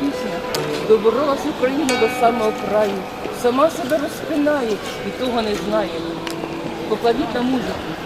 пісня доборолась Україна до самого краю. Сама себе розпинає і того не знає. Покладіть на музику.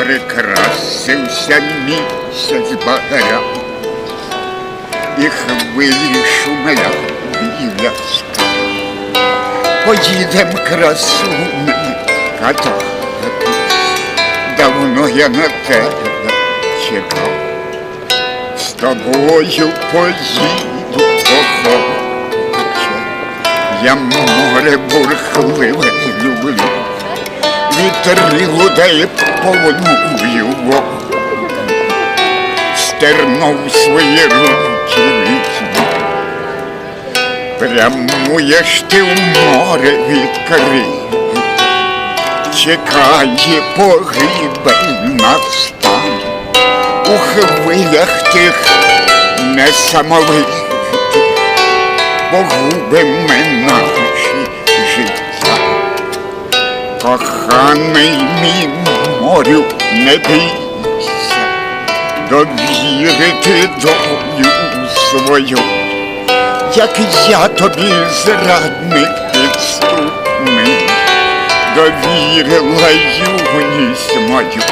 Прикрасився місяць багаря, і хвилі шумля біля скал. Поїдем красуни кататись, давно я на тебе чекав. З тобою поїду охоче, я море бурхливе люблю. Вітри людей повную вогонь, стернув свої руки візьму. Прямуєш ти в море відкрите, чекає погибель настане. У хвилях тих несамовитих погубимо наші Коханий мій морю, не бійся, довірити долю свою, як я тобі зрадник підступний, довірила юність мою,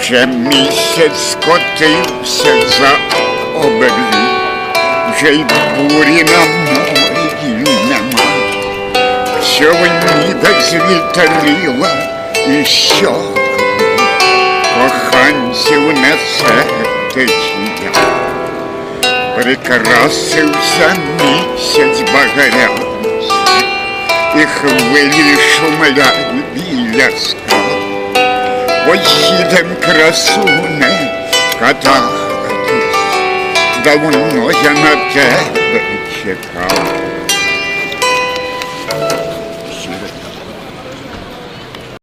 вже місяць скотився за оберлі, вже й бурі на морі нема. Човні без вітрила і що коханців несе течія. Прикрасився місяць багарянський, і хвилі шумлять біля скал. Поїдем красуне кататись, давно я на тебе чекав.